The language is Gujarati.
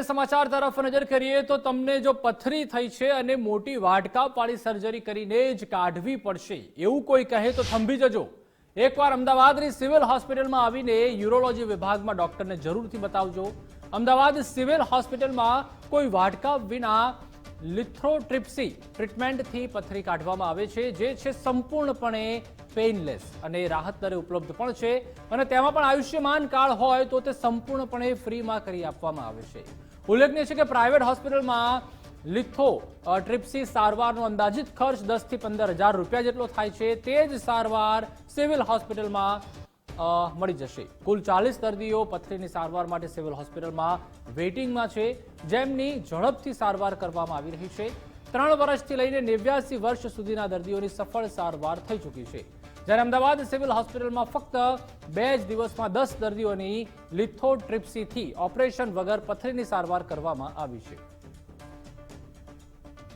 સમાચાર તરફ નજર કરીએ તો તમને જો પથરી થઈ છે અને મોટી વાટકાપવાળી સર્જરી કરીને જ કાઢવી પડશે, એવું કોઈ કહે તો થંભી જજો. એકવાર અમદાવાદની સિવિલ હોસ્પિટલમાં આવીને યુરોલોજી વિભાગમાં ડોક્ટરને જરૂરથી બતાવજો. અમદાવાદ સિવિલ હોસ્પિટલમાં કોઈ વાટકા વિના લિથ્રોટ્રિપ્સી ટ્રીટમેન્ટથી પથરી કાઢવામાં આવે છે, જે છે સંપૂર્ણપણે પેઇનલેસ અને રાહત દરે ઉપલબ્ધ પણ છે અને તેમાં પણ આયુષ્યમાન કાર્ડ હોય તો તે સંપૂર્ણપણે ફ્રીમાં કરી આપવામાં આવે છે. ઉલ્લેખનીય છે કે પ્રાઇવેટ હોસ્પિટલમાં લિથો ટ્રિપ્સી સારવારનો અંદાજિત ખર્ચ દસથી પંદર હજાર રૂપિયા જેટલો થાય છે. તે જ સારવાર સિવિલ હોસ્પિટલમાં મળી જશે. કુલ ચાલીસ દર્દીઓ પથરીની સારવાર માટે સિવિલ હોસ્પિટલમાં વેઇટિંગમાં છે, જેમની ઝડપથી સારવાર કરવામાં આવી રહી છે. ત્રણ વર્ષથી લઈને નેવ્યાસી વર્ષ સુધીના દર્દીઓની સફળ સારવાર થઈ ચૂકી છે. જ્યારે અમદાવાદ સિવિલ હોસ્પિટલમાં ફક્ત બે જ દિવસમાં દસ દર્દીઓની લિથોટ્રિપ્સીથી ઓપરેશન વગર પથરીની સારવાર કરવામાં આવી છે.